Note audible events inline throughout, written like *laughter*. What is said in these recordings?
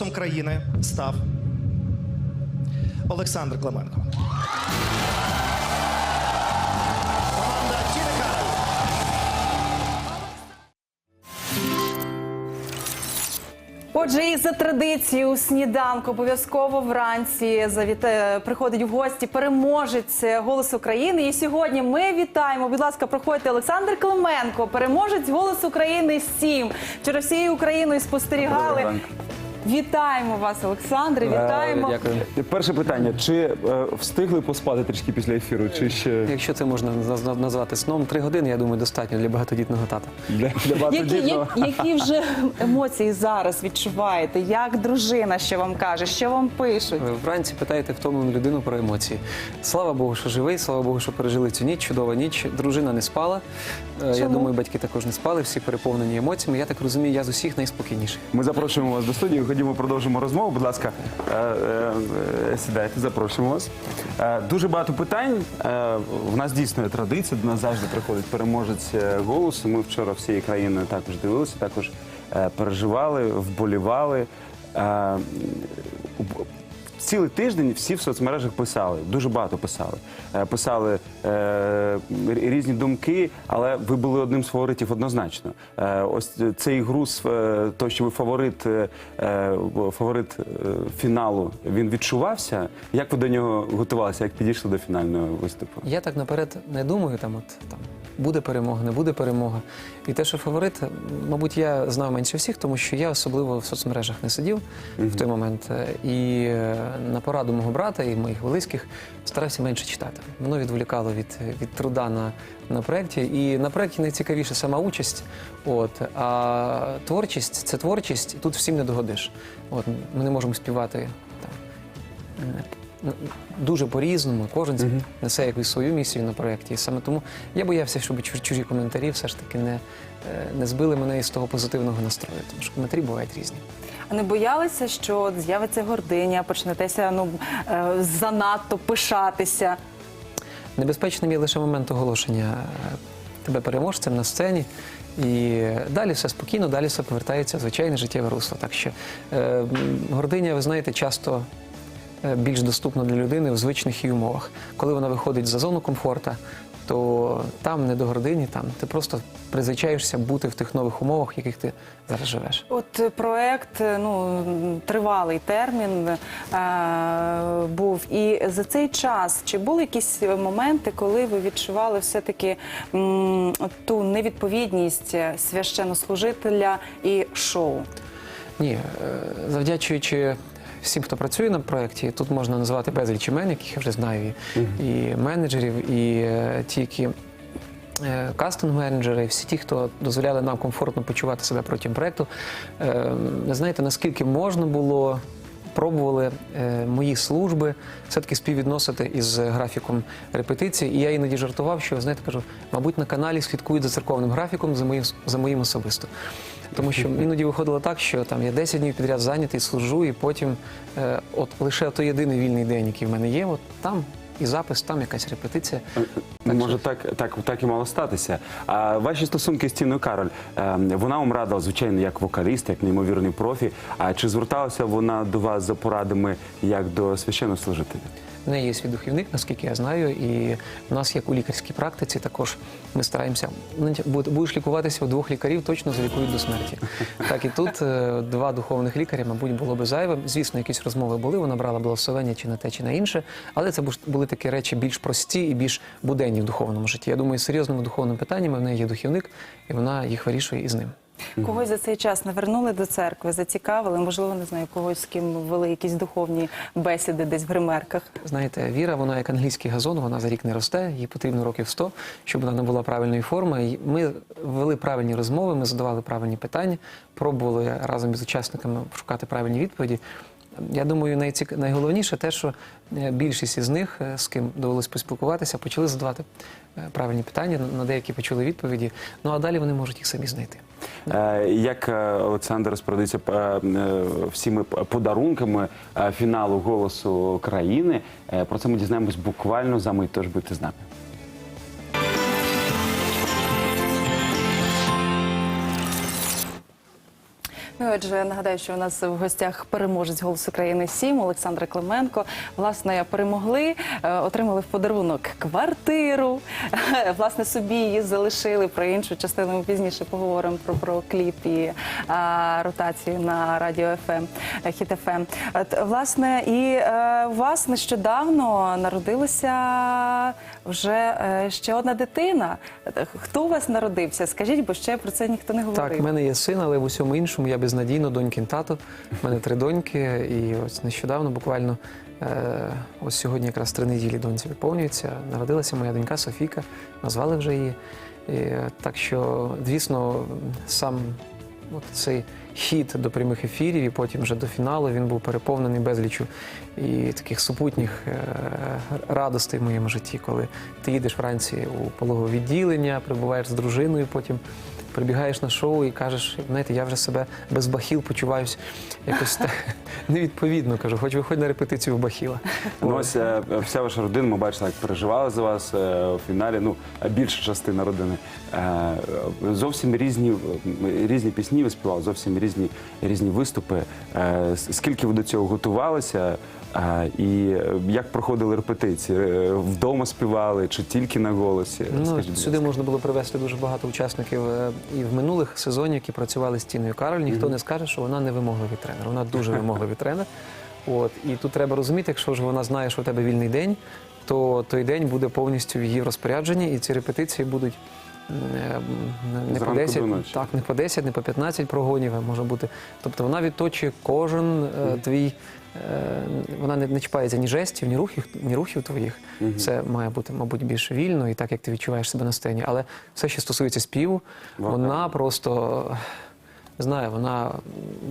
Голосом країни став Олександр Клименко. Команда Отже, і за традицією у сніданку обов'язково вранці завіта... приходить в гості переможець «Голос України. І сьогодні ми вітаємо. Будь ласка, проходьте Олександр Клименко, переможець «Голос України 7». Вчора всією Україною спостерігали. Вітаємо вас, Олександре. Вітаємо. Дякую. Перше питання: чи е, встигли поспати трішки після ефіру, чи ще Якщо це можна наз- назвати сном, три години, я думаю, достатньо для багатодітного тата. для, для Які, багатодітного? як- які вже емоції зараз відчуваєте? Як дружина що вам каже, що вам пишуть? Ви Вранці питаєте втомлену людину про емоції. Слава Богу, що живий, слава Богу, що пережили цю ніч, чудова ніч. Дружина не спала. Е, Я Чому? думаю, батьки також не спали, всі переповнені емоціями. Я так розумію, я з усіх найспокійніший. Ми запрошуємо вас до студії. Ходімо, продовжимо розмову. Будь ласка, е, е, е, сідайте, запрошуємо вас. Дуже багато питань. В нас дійсно є традиція. До нас завжди приходить переможець голосу. Ми вчора всією країною також дивилися, також переживали, вболівали. Цілий тиждень всі в соцмережах писали, дуже багато писали. Е, Писали е, різні думки, але ви були одним з фаворитів однозначно. Е, ось цей груз, е, то, що ви фаворит, е, е, фаворит е, фіналу, він відчувався. Як ви до нього готувалися? Як підійшли до фінального виступу? Я так наперед не думаю, там от там буде перемога, не буде перемога. І те, що фаворит, мабуть, я знав менше всіх, тому що я особливо в соцмережах не сидів в той момент. Е, І е, на пораду мого брата і моїх близьких старався менше читати. Воно відволікало від, від труда на, на проєкті. І на проєкті найцікавіше сама участь. От, а творчість це творчість, і тут всім не догодиш. От, ми не можемо співати там, дуже по-різному. Кожен несе якусь свою місію на проєкті. І саме тому я боявся, щоб чужі коментарі все ж таки не, е, не збили мене із того позитивного настрою. Тому що коментарі бувають різні. А не боялися, що з'явиться гординя, почнетеся ну е, занадто пишатися? Небезпечним є лише момент оголошення е, тебе переможцем на сцені. І далі все спокійно, далі все повертається в звичайне життєве русло. Так що е, гординя, ви знаєте, часто більш доступна для людини в звичних її умовах. Коли вона виходить за зону комфорта, то там не до гордині, там ти просто призвичаєшся бути в тих нових умовах, в яких ти зараз живеш. От е, проект е, ну тривалий термін е, був. І за цей час чи були якісь моменти, коли ви відчували все-таки ту невідповідність е, священнослужителя і шоу? Ні, е, завдячуючи всім, хто працює на проєкті, тут можна назвати безліч імен, яких я вже знаю, і, і менеджерів, і е, ті, які е, кастинг-менеджери, всі ті, хто дозволяли нам комфортно почувати себе протягом проєкту. Е, знаєте, наскільки можна було. Пробували е, мої служби все-таки співвідносити із графіком репетиції. І я іноді жартував, що знаєте, кажу, мабуть, на каналі слідкують за церковним графіком, за моїм за моїм особисто. Тому що іноді виходило так, що там я 10 днів підряд зайнятий, служу, і потім е, от лише той єдиний вільний день, який в мене є, от там і запис, там якась репетиція. Може, так, так, так і мало статися. А ваші стосунки з Тіною Кароль, е, вона вам радила, звичайно, як вокаліст, як неймовірний профі. А чи зверталася вона до вас за порадами як до священнослужителя? В неї є свій духовник, наскільки я знаю, і в нас, як у лікарській практиці, також ми стараємося. бу- Будеш лікуватися у двох лікарів, точно залікують до смерті. Так і тут е, два духовних лікаря, мабуть, було би зайве. Звісно, якісь розмови були, вона брала благословення чи на те, чи на інше, але це буш- були такі речі більш прості і більш буденні в духовному житті. Я думаю, серйозними духовними питаннями в неї є духовник, і вона їх вирішує із ним. Когось за цей час навернули до церкви, зацікавили, можливо, не знаю, когось з ким вели якісь духовні бесіди десь в гримерках. Знаєте, віра, вона як англійський газон, вона за рік не росте, їй потрібно років 100, щоб вона набула правильної форми. Ми вели правильні розмови, ми задавали правильні питання, пробували разом із учасниками шукати правильні відповіді. Я думаю, найцік... найголовніше те, що е, більшість із них, е, з ким довелось поспілкуватися, почали задавати е, правильні питання, на- деякі почули відповіді. Ну а далі вони можуть їх самі знайти. Як Олександр розпорядиться е, всіми подарунками фіналу голосу країни, про це ми дізнаємось буквально за мить, тож будьте з нами. Ну, отже, нагадаю, що у нас в гостях переможець «Голос України 7» Олександр Клименко. Власне, перемогли, е, отримали в подарунок квартиру. *laughs* Власне, собі її залишили. Про іншу частину ми пізніше поговоримо про, про кліп і а, ротацію на радіо ФМ, е, Хіт ФМ. От, власне, і е, у вас нещодавно народилася вже е, ще одна дитина. Хто у вас народився? Скажіть, бо ще про це ніхто не говорив. Так, в мене є син, але в усьому іншому я безнадійно донькін тато. У мене три доньки, і ось нещодавно, буквально е, ось сьогодні якраз три неділі доньці виповнюється. Народилася моя донька Софійка, назвали вже її. І, е, так що, звісно, сам от цей хід до прямих ефірів і потім вже до фіналу він був переповнений безлічу і таких супутніх е, радостей в моєму житті, коли ти їдеш вранці у пологове відділення, прибуваєш з дружиною, потім прибігаєш на шоу і кажеш, знаєте, я вже себе без бахіл почуваюсь якось так *laughs* невідповідно. Кажу, хоч виходь на репетицію в бахіла. Ну, ось е, вся ваша родина, ми бачили, як переживали за вас е, у фіналі. Ну, більша частина родини. Е, Зовсім різні, різні пісні ви співали, зовсім різні, різні виступи. Е, Скільки ви до цього готувалися? І е, як проходили репетиції? Е, Вдома співали чи тільки на голосі? Ну, сюди можна було привезти дуже багато учасників е, і в минулих сезонах, які працювали з Тіною Кароль. Ніхто не скаже, що вона не вимогливий тренер. Вона дуже *laughs* вимогливий тренер. От і тут треба розуміти, якщо ж вона знає, що у тебе вільний день, то той день буде повністю в її розпорядженні, і ці репетиції будуть. Е, Не по 10, так, не по 10, не по 15 прогонів, а може бути. Тобто вона відточує кожен е, твій. е, Вона не, не чіпається ні жестів, ні рухів, ні рухів твоїх. Це має бути, мабуть, більш вільно і так, як ти відчуваєш себе на сцені. Але все, що стосується співу, Вокал. вона просто знаю, вона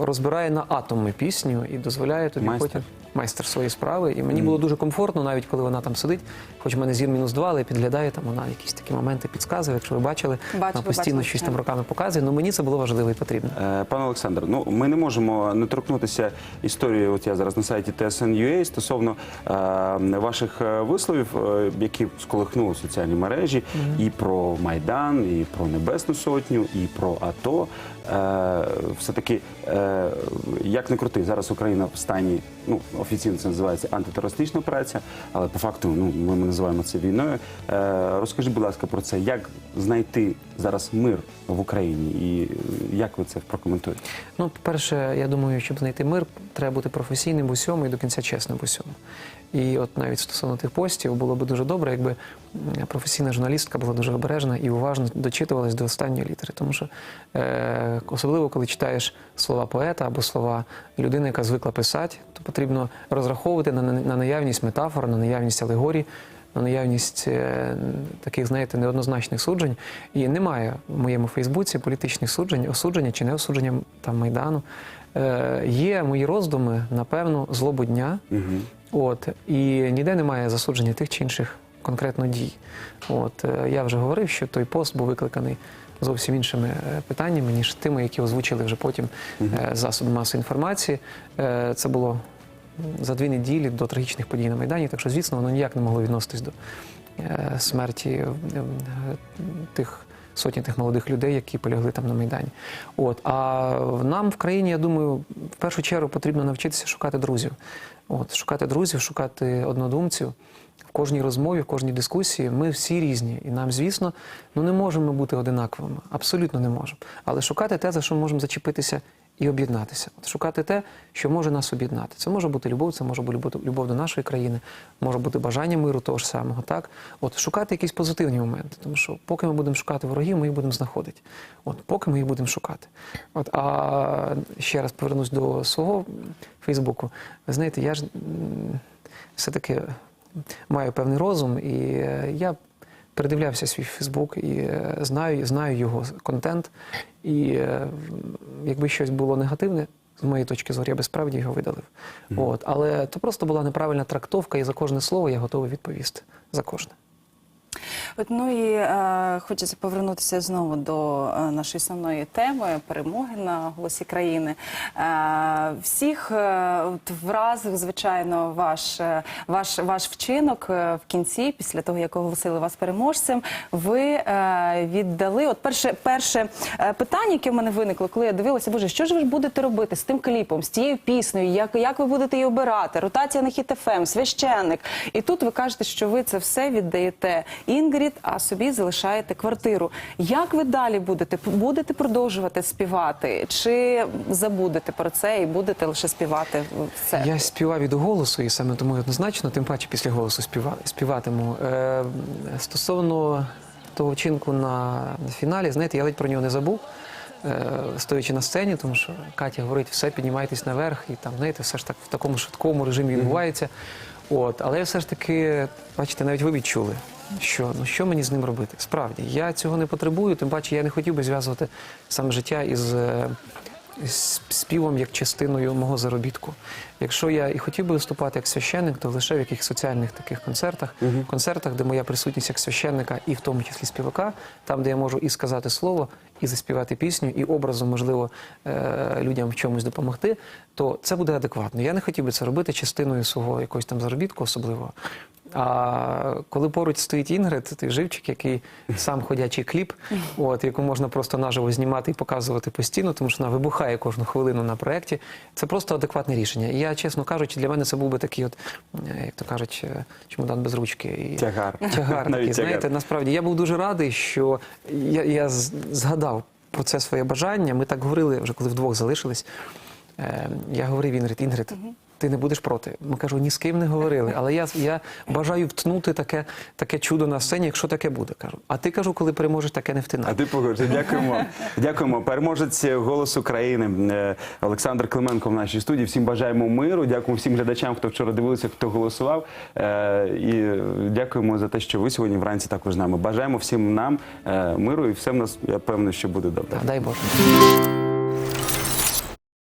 розбирає на атоми пісню і дозволяє тобі Майстер. потім майстер своєї справи. І мені було дуже комфортно, навіть коли вона там сидить, хоч в мене зір мінус два, але підглядає там вона якісь такі моменти підказує. Якщо ви бачили, Бачила, вона постійно бачила, щось там руками показує. Ну мені це було важливо і потрібно. Е, Пане Олександр, ну ми не можемо не торкнутися історії. От я зараз на сайті TSN.ua стосовно е, ваших е, висловів, е, які сколихнули соціальні мережі, і про Майдан, і про Небесну Сотню, і про АТО. Е, все таки, е, як не крути, зараз Україна в стані, ну офіційно це називається антитерористична операція, але по факту ну ми, називаємо це війною. Е, розкажіть, будь ласка, про це, як знайти зараз мир в Україні, і е, як ви це прокоментуєте? Ну, по-перше, я думаю, щоб знайти мир, треба бути професійним в усьому і до кінця чесним в усьому. І от навіть стосовно тих постів було б дуже добре, якби професійна журналістка була дуже обережна і уважно дочитувалась до останньої літери. Тому що е, особливо, коли читаєш слова поета або слова людини, яка звикла писати, то потрібно розраховувати на, на наявність метафор, на наявність алегорій, на наявність е, таких, знаєте, неоднозначних суджень. І немає в моєму Фейсбуці політичних суджень, осудження чи не осудження там Майдану. Е, є мої роздуми на певну злобу дня. От, і ніде немає засудження тих чи інших конкретно дій. От, е, я вже говорив, що той пост був викликаний зовсім іншими е, питаннями, ніж тими, які озвучили вже потім е, засоби масової інформації. Це було за дві неділі до трагічних подій на Майдані, так що, звісно, воно ніяк не могло відноситись до е, смерті е, тих сотні тих молодих людей, які полягли там на Майдані. От. А нам в країні, я думаю, в першу чергу потрібно навчитися шукати друзів. От, шукати друзів, шукати однодумців. В кожній розмові, в кожній дискусії ми всі різні. І нам, звісно, ну не можемо бути одинаковими. Абсолютно не можемо. Але шукати те, за що ми можемо зачепитися і об'єднатися. Шукати те, що може нас об'єднати. Це може бути любов, це може бути любов, до нашої країни, може бути бажання миру того ж самого. Так, от шукати якісь позитивні моменти, тому що поки ми будемо шукати ворогів, ми їх будемо знаходити. От поки ми їх будемо шукати. От а ще раз повернусь до свого Фейсбуку. Ви знаєте, я ж все-таки маю певний розум, і е, я передивлявся свій Фейсбук і е, знаю, знаю його контент. І е, якби щось було негативне, з моєї точки зору, я би справді його видалив. От, але то просто була неправильна трактовка, і за кожне слово я готовий відповісти. За кожне. От, ну і е, хочеться повернутися знову до е, нашої основної теми перемоги на голосі країни. Е, всіх е, от вразив, звичайно, ваш, е, ваш, ваш вчинок е, в кінці, після того, як оголосили вас переможцем. Ви е, віддали. От перше, перше е, питання, яке в мене виникло, коли я дивилася, боже, що ж ви будете робити з тим кліпом, з тією піснею, як, як ви будете її обирати? Ротація на хіт ФМ, священник. І тут ви кажете, що ви це все віддаєте Інгрід, а собі залишаєте квартиру. Як ви далі будете? Будете продовжувати співати? Чи забудете про це і будете лише співати все? Я співав від голосу, і саме тому однозначно, тим паче після голосу співа, співатиму. Е, стосовно того вчинку на, на фіналі, знаєте, я ледь про нього не забув. е, Стоячи на сцені, тому що Катя говорить, все, піднімайтесь наверх, і там, знаєте, все ж так в такому швидкому режимі відбувається. От, але все ж таки, бачите, навіть ви відчули, що ну що мені з ним робити? Справді, я цього не потребую, тим паче я не хотів би зв'язувати саме життя із е, з співом як частиною мого заробітку. Якщо я і хотів би виступати як священник, то лише в якихось соціальних таких концертах, концертах, де моя присутність як священника, і в тому числі співака, там, де я можу і сказати слово, і заспівати пісню, і образом, можливо, е, людям в чомусь допомогти, то це буде адекватно. Я не хотів би це робити частиною свого якогось там заробітку особливого. А коли поруч стоїть Інгрид, той живчик, який сам ходячий кліп, *laughs* от яку можна просто наживо знімати і показувати постійно, тому що вона вибухає кожну хвилину на проєкті. Це просто адекватне рішення. І я, чесно кажучи, для мене це був би такий, от, е, як то кажуть, е, чемодан без ручки. І Тягар. *laughs* Тягар такий, знаєте, насправді я був дуже радий, що я, я згадав про це своє бажання. Ми так говорили вже коли вдвох залишились. Е, я говорив Інгрид, Інгрид, ти не будеш проти. Ми кажу, ні з ким не говорили. Але я, я бажаю втнути таке, таке чудо на сцені, якщо таке буде. кажу. А ти кажу, коли переможеш, таке не втинай. А ти погоджуєш. Дякуємо. Дякуємо. Переможець голосу країни е, Олександр Клименко в нашій студії. Всім бажаємо миру. Дякуємо всім глядачам, хто вчора дивився, хто голосував. Е, І дякуємо за те, що ви сьогодні вранці також з нами. Бажаємо всім нам е, миру і все в нас, я певний, що буде добре. Дай Боже.